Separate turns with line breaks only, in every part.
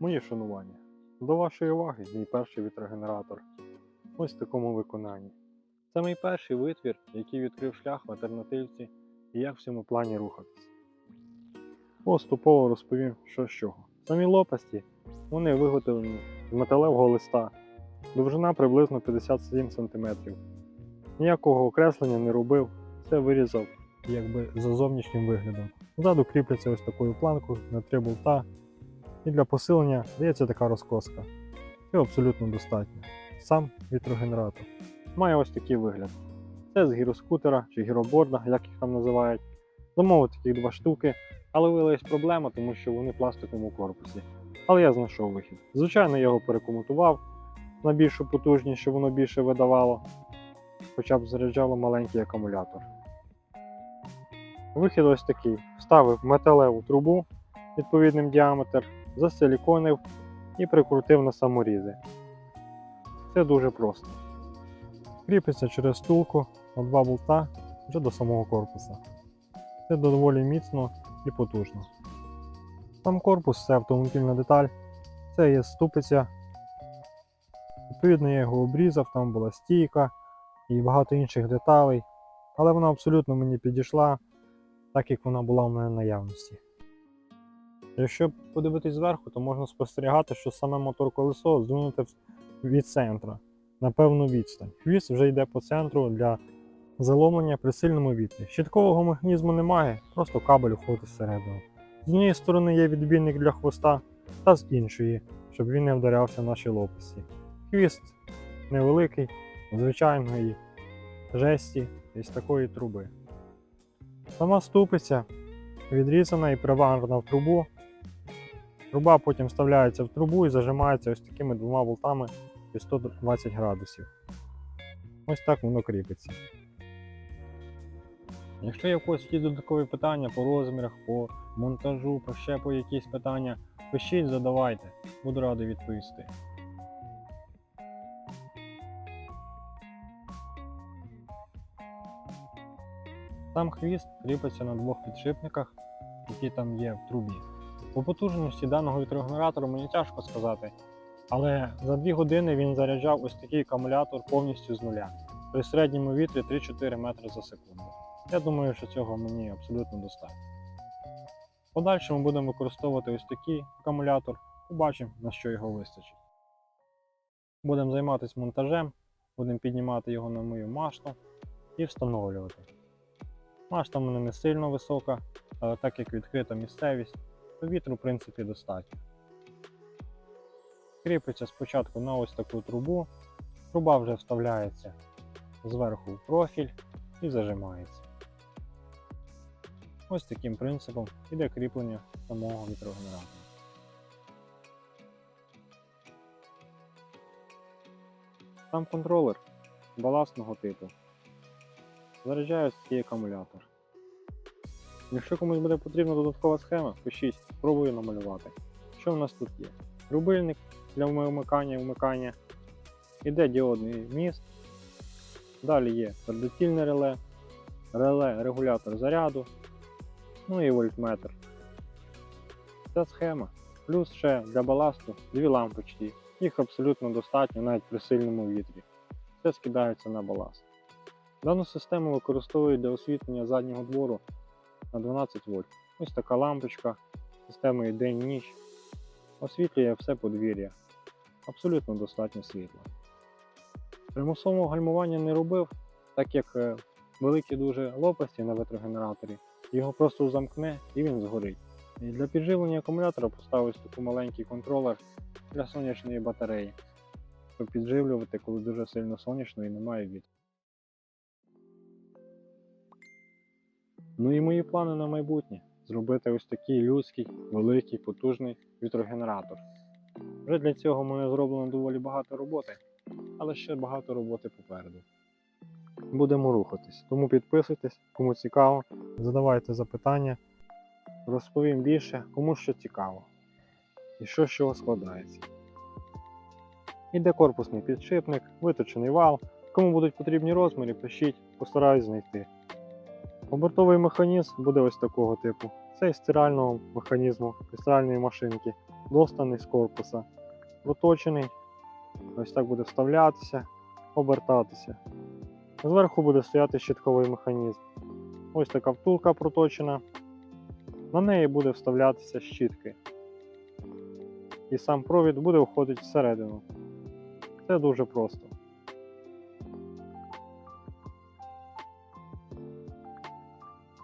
Мої шанування. До вашої уваги мій перший вітрогенератор. Ось в такому виконанні. Це мій перший витвір, який відкрив шлях в альтернативці і як в цьому плані рухатись. Поступово розповім, що з чого. Самі лопасті вони виготовлені з металевого листа, довжина приблизно 57 см. Ніякого окреслення не робив, все вирізав якби за зовнішнім виглядом. Ззаду кріпляться ось такою планкою на три болта. І для посилення дається така розкоска. Цього абсолютно достатньо. Сам вітрогенератор має ось такий вигляд. Це з гіроскутера чи гіроборда, як їх там називають. Замовив таких два штуки, але виявилась проблема, тому що вони в пластиковому корпусі. Але я знайшов вихід. Звичайно, я його перекомутував на більшу потужність, щоб воно більше видавало, хоча б заряджало маленький акумулятор. Вихід ось такий. Вставив металеву трубу відповідним діаметр, засиліконив і прикрутив на саморізи. Це дуже просто. Кріпиться через стулку на два болта вже до самого корпуса. Це доволі міцно і потужно. Сам корпус це автомобільна деталь, це є ступиця. Відповідно, я його обрізав, там була стійка і багато інших деталей, але вона абсолютно мені підійшла, так як вона була в мене наявності. Якщо подивитись зверху, то можна спостерігати, що саме мотор колесо здвинуте від центра на певну відстань. Хвіст вже йде по центру для заломлення при сильному вітрі. Щиткового механізму немає, просто кабель входить всередину. З однієї сторони є відбійник для хвоста, та з іншої, щоб він не вдарявся в наші лопасті. Хвіст невеликий, звичайної жесті із такої труби. Сама ступиця відрізана і приварена в трубу. Труба потім вставляється в трубу і зажимається ось такими двома болтами під 120 градусів. Ось так воно кріпиться. Якщо є в якісь додаткові питання по розмірах, по монтажу, по ще по якісь питання, пишіть, задавайте, буду радий відповісти. Сам хвіст кріпиться на двох підшипниках, які там є в трубі. По потужності даного вітрогенератора мені тяжко сказати, але за 2 години він заряджав ось такий акумулятор повністю з нуля при середньому вітрі 3-4 метри за секунду. Я думаю, що цього мені абсолютно достатньо. В подальшому будемо використовувати ось такий акумулятор, побачимо на що його вистачить. Будемо займатися монтажем, будемо піднімати його на мою машту і встановлювати. Машта в мене не сильно висока, але так як відкрита місцевість, то вітру в принципі достатньо. Кріпиться спочатку на ось таку трубу, труба вже вставляється зверху в профіль і зажимається. Ось таким принципом іде кріплення самого вітрогенератора. Сам контролер баластного типу. Заряджаю такий акумулятор. Якщо комусь буде потрібна додаткова схема, пишіть, спробую намалювати. Що в нас тут є? Рубильник для вмикання і вмикання. Іде діодний міст. Далі є твердотільне реле, реле регулятор заряду, ну і вольтметр. Ця схема. Плюс ще для баласту дві лампочки. Їх абсолютно достатньо навіть при сильному вітрі. Все скидається на баласт. Дану систему використовують для освітлення заднього двору на 12 вольт. Ось така лампочка системою день-ніч. Освітлює все подвір'я. Абсолютно достатньо світла. Примусового гальмування не робив, так як е, великі дуже лопасті на ветрогенераторі, його просто замкне і він згорить. І для підживлення акумулятора поставив такий маленький контролер для сонячної батареї, щоб підживлювати, коли дуже сильно сонячно і немає вітру. Ну і мої плани на майбутнє зробити ось такий людський, великий, потужний вітрогенератор. Вже для цього мене зроблено доволі багато роботи, але ще багато роботи попереду. Будемо рухатись. Тому підписуйтесь, кому цікаво, задавайте запитання, розповім більше, кому що цікаво і що з чого складається. Іде корпусний підшипник, виточений вал. Кому будуть потрібні розміри, пишіть, постараюсь знайти. Обертовий механізм буде ось такого типу. Це із стирального механізму, із стиральної машинки. достаний з корпуса. Проточений. Ось так буде вставлятися, обертатися. Зверху буде стояти щитковий механізм. Ось така втулка проточена. На неї буде вставлятися щітки. І сам провід буде входити всередину. Це дуже просто.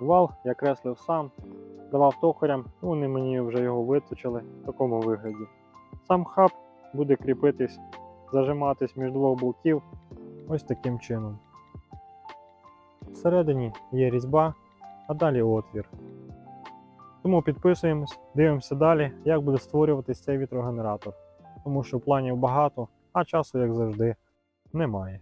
Вал я креслив сам, давав токарям, вони мені вже його виточили в такому вигляді. Сам хаб буде кріпитись, зажиматись між двох болтів ось таким чином. Всередині є різьба, а далі отвір. Тому підписуємось, дивимося далі, як буде створюватись цей вітрогенератор. Тому що планів багато, а часу, як завжди, немає.